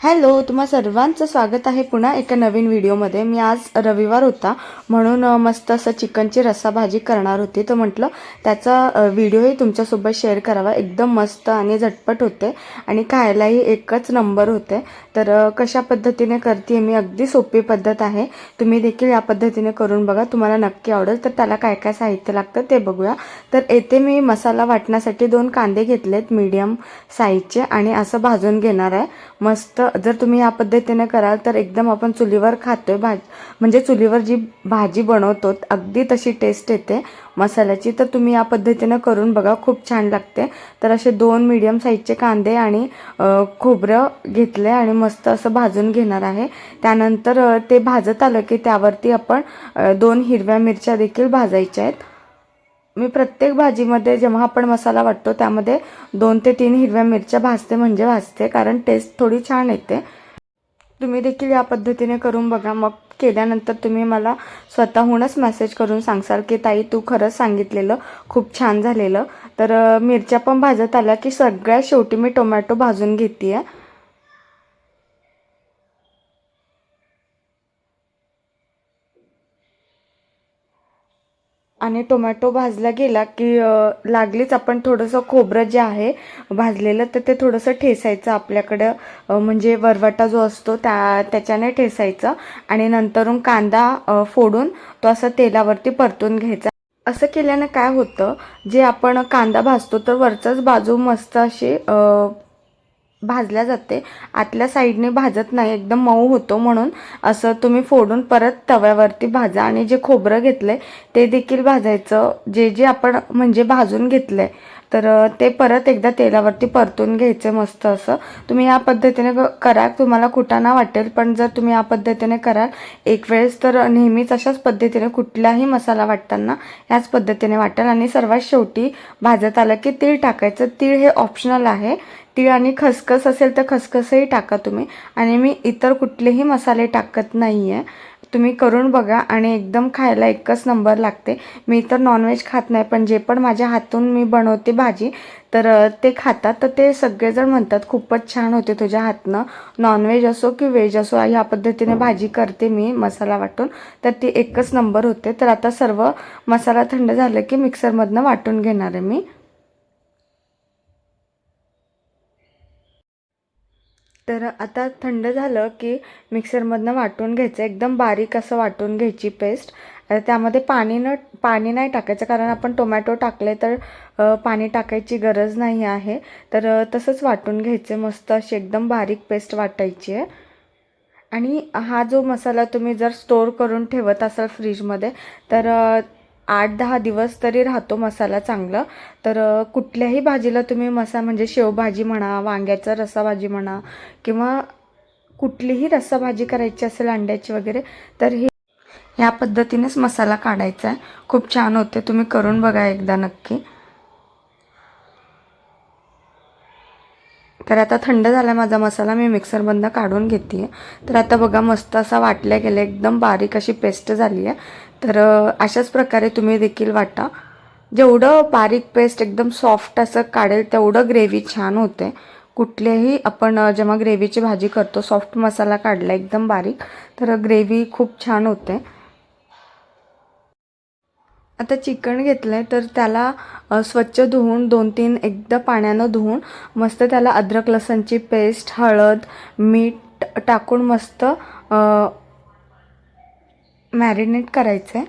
Hello तुम्हा सर्वांचं स्वागत आहे पुन्हा एका नवीन व्हिडिओमध्ये. मी आज रविवार होता म्हणून मस्त असं चिकनची रस्साभाजी करणार होती. तर म्हटलं त्याचा व्हिडिओही तुमच्यासोबत शेअर करावा. एकदम मस्त आणि झटपट होते आणि खायलाही एकच नंबर होते. तर कशा पद्धतीने करते मी अगदी सोपी पद्धत आहे. तुम्ही देखील या पद्धतीने करून बघा. तुम्हाला नक्की आवडेल. तर त्याला काय काय साहित्य लागतं ते बघूया. तर येथे मी मसाला वाटण्यासाठी दोन कांदे घेतलेत मीडियम साईजचे आणि असं भाजून घेणार आहे. मस्त जर तुम्ही या पद्धतीने कराल तर एकदम आपण चुलीवर खातो आहे भाज. म्हणजे चुलीवर जी भाजी बनवतो अगदी तशी टेस्ट येते मसाल्याची. तर तुम्ही या पद्धतीने करून बघा खूप छान लागते. तर असे दोन मीडियम साईजचे कांदे आणि खोबरं घेतले आणि मस्त असं भाजून घेणार आहे. त्यानंतर ते भाजत आलं की त्यावरती आपण दोन हिरव्या मिरच्या देखील भाजायच्या आहेत. मी प्रत्येक भाजीमध्ये जेव्हा आपण मसाला वाटतो त्यामध्ये दोन ते तीन हिरव्या मिरच्या भाजते म्हणजे भाजते कारण टेस्ट थोडी छान येते. तुम्ही देखील या पद्धतीने करून बघा. मग केल्यानंतर तुम्ही मला स्वतःहूनच मेसेज करून सांगसाल की ताई तू खरंच सांगितलेलं खूप छान झालेलं. तर मिरच्या पण भाजत आल्या की सगळ्यात शेवटी मी टोमॅटो भाजून घेते आहे आणि टोमॅटो भाजला गेला की लागलीच आपण थोडंसं खोबरं जे आहे भाजलेलं तर ते थोडंसं ठेसायचं आपल्याकडं. म्हणजे वरवटा जो असतो त्या त्याच्याने ठेसायचं आणि नंतरून कांदा फोडून तो असं तेलावरती परतून घ्यायचा. असं केल्यानं काय होतं जे आपण कांदा भाजतो तर वरचाच बाजू मस्त अशी भाजल्या जाते. आतल्या साईडने भाजत नाही. एकदम मऊ होतो म्हणून असं तुम्ही फोडून परत तव्यावरती भाजा आणि जे खोबरं घेतलंय ते देखील भाजायचं. जे जे आपण म्हणजे भाजून घेतलंय तर ते परत एकदा तेलावरती परतून घ्यायचं मस्त असं. तुम्ही या पद्धतीने करा तुम्हाला कुटाणा वाटेल पण जर तुम्ही या पद्धतीने कराल एक वेळेस तर नेहमीच अशाच पद्धतीने कुठलाही मसाला वाटताना ह्याच पद्धतीने वाटेल. आणि सर्वात शेवटी भाजत आलं की तीळ टाकायचं. तीळ हे ऑप्शनल आहे. तीळ आणि खसखस असेल तर खसखसही टाका तुम्ही. आणि मी इतर कुठलेही मसाले टाकत नाही आहे तुम्ही करून बघा आणि एकदम खायला एकच नंबर लागते. मी तर नॉनव्हेज खात नाही पण जे पण माझ्या हातून मी बनवते भाजी तर ते खातात. तर ते सगळेजण म्हणतात खूपच छान होते तुझ्या हातनं. नॉनव्हेज असो की व्हेज असो ह्या पद्धतीने भाजी करते मी मसाला वाटून. तर ती एकच नंबर होते. तर आता सर्व मसाला थंड झालं की मिक्सरमधनं वाटून घेणार आहे मी. तर आता थंड झालं की मिक्सरमधनं वाटून घ्यायचं. एकदम बारीक असं वाटून घ्यायची पेस्ट. त्यामध्ये पाणी न पाणी नाही टाकायचं कारण आपण टोमॅटो टाकले तर पाणी टाकायची गरज नाही आहे. तर तसंच वाटून घ्यायचे मस्त अशी एकदम बारीक पेस्ट वाटायची आहे. आणि हा जो मसाला तुम्ही जर स्टोअर करून ठेवत असाल फ्रीजमध्ये तर आठ दहा दिवस तरी राहतो मसाला चांगला. तर कुठल्याही भाजीला तुम्ही मसा म्हणजे शेवभाजी म्हणा वांग्याचा रसाभाजी म्हणा किंवा कुठलीही रस्साभाजी करायची असेल अंड्याची वगैरे तर ही ह्या पद्धतीनेच मसाला काढायचा आहे. खूप छान होते. तुम्ही करून बघा एकदा नक्की. तर आता थंड झाला माझा मसाला. मी मिक्सरमधनं काढून घेते तर आता बघा मस्त असा वाटल्या गेला एकदम बारीक अशी पेस्ट झाली आहे. तर अशाच प्रकारे तुम्ही देखील वाटा. जेवढं बारीक पेस्ट एकदम सॉफ्ट असं काढेल तेवढं ग्रेव्ही छान होते. कुठलेही आपण जेव्हा ग्रेव्हीची भाजी करतो सॉफ्ट मसाला काढला एकदम बारीक तर ग्रेव्ही खूप छान होते. आता चिकन घेतलं आहे तर त्याला स्वच्छ धुवून दोन तीन एकदा पाण्यानं धुवून मस्त त्याला अद्रक लसणची पेस्ट हळद मीठ टाकून मस्त मॅरिनेट करायचं आहे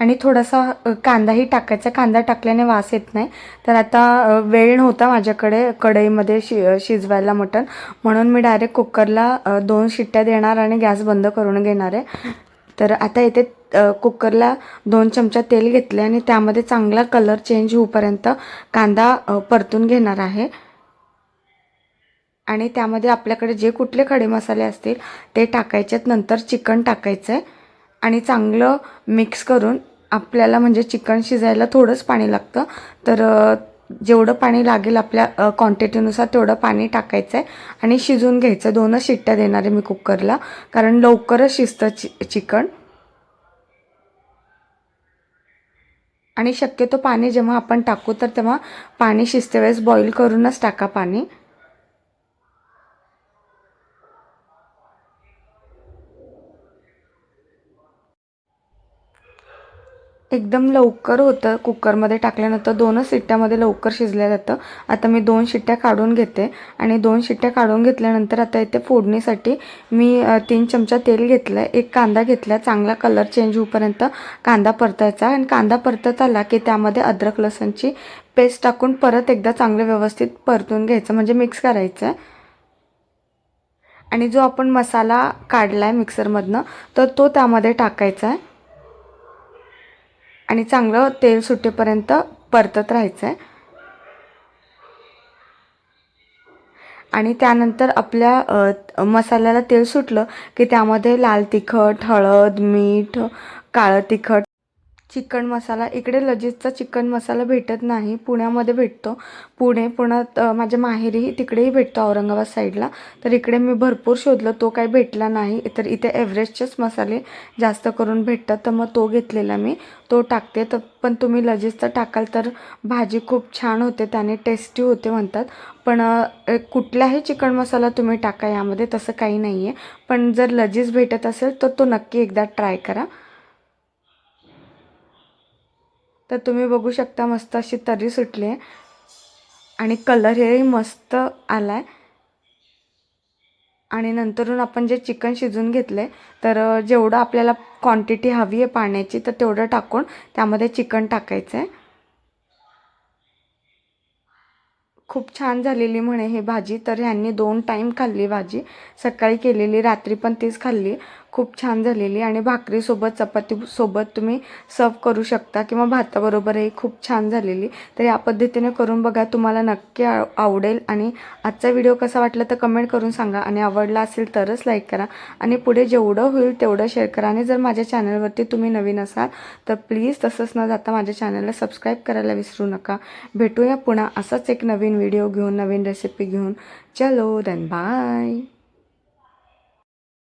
आणि थोडासा कांदाही टाकायचा. कांदा टाकल्याने वास येत नाही. तर आता वेळ नव्हता माझ्याकडे कढईमध्ये शि शिजवायला मटण. म्हणून मी डायरेक्ट कुकरला दोन शिट्ट्या देणार आणि गॅस बंद करून घेणार आहे. तर आता येथे कुकरला दोन चमचा तेल घेतले आणि त्यामध्ये चांगला कलर चेंज होऊपर्यंत कांदा परतून घेणार आहे. आणि त्यामध्ये आपल्याकडे जे कुठले खडे मसाले असतील ते टाकायचेत नंतर चिकन टाकायचं आहे आणि चांगलं मिक्स करून आपल्याला म्हणजे चिकन शिजायला थोडंच पाणी लागतं. तर जेवढं पाणी लागेल आपल्या क्वांटिटीनुसार तेवढं पाणी टाकायचं आहे आणि शिजून घ्यायचं. दोनच शिट्ट्या देणार आहे मी कुकरला कारण लवकरच शिजतं चि चिकन आणि शक्यतो पाणी जेव्हा आपण टाकू तर तेव्हा पाणी शिजते वेळेस बॉईल करूनच टाका पाणी. एकदम लवकर होतं. कुकरमध्ये टाकल्यानंतर दोनच शिट्ट्यामध्ये लवकर शिजल्या जातं. आता मी दोन शिट्ट्या काढून घेते. आणि दोन शिट्ट्या काढून घेतल्यानंतर आता इथे फोडणीसाठी मी तीन चमचा तेल घेतलं आहे एक कांदा घेतला चांगला कलर चेंज होईपर्यंत कांदा परतायचा. आणि कांदा परतत आला की त्यामध्ये अद्रक लसणची पेस्ट टाकून परत एकदा चांगलं व्यवस्थित परतून घ्यायचं. म्हणजे मिक्स करायचं आहे आणि जो आपण मसाला काढला आहे मिक्सरमधनं तर तो त्यामध्ये टाकायचा आहे आणि चांगलं तेल सुटेपर्यंत परतत राहायचं आहे आणि त्यानंतर आपल्या मसाल्याला तेल सुटलं की त्यामध्ये लाल तिखट हळद मीठ काळं तिखट चिकन मसाला. इकडे लजीजचा चिकन मसाला भेटत नाही. पुण्यामध्ये भेटतो. पुणे पुण्यात माझ्या माहेरीही तिकडेही भेटतो औरंगाबाद साईडला. तर इकडे मी भरपूर शोधलं. तो काही भेटला नाही. तर इथे एव्हरेस्टचेच मसाले जास्त करून भेटतात. तर मग तो घेतलेला मी. तो टाकते. तर पण तुम्ही लजीजचा टाकाल तर भाजी खूप छान होते. त्याने टेस्टी होते म्हणतात. पण कुठलाही चिकन मसाला तुम्ही टाका. यामध्ये तसं काही नाही आहे पण जर लजीज भेटत असेल तर तो नक्की एकदा ट्राय करा. तर तुम्ही बघू शकता मस्त अशी तरी सुटली आहे. आणि कलर हेही मस्त आला आहे आणि नंतरून आपण जे चिकन शिजून घेतले तर जेवढं आपल्याला क्वांटिटी हवी आहे पाण्याची तर तेवढं टाकून त्यामध्ये चिकन टाकायचं आहे खूप छान झालेली म्हणे हे भाजी. तर ह्यांनी दोन टाईम खाल्ली भाजी. सकाळी केलेली रात्री पण तीच खाल्ली. खूप छान झालेली आणि भाकरीसोबत चपातीसोबत तुम्ही सर्व करू शकता किंवा भाताबरोबरही खूप छान झालेली. तर या पद्धतीने करून बघा तुम्हाला नक्की आवडेल. आणि आजचा व्हिडिओ कसा वाटला तर कमेंट करून सांगा. आणि आवडला असेल तरच लाईक करा. आणि पुढे जेवढं होईल तेवढं शेअर करा. आणि जर माझ्या चॅनलवरती तुम्ही नवीन असाल तर प्लीज तसंच न जाता माझ्या चॅनलला सबस्क्राईब करायला विसरू नका. भेटूया पुन्हा असाच एक नवीन व्हिडिओ घेऊन नवीन रेसिपी घेऊन. चलो देन बाय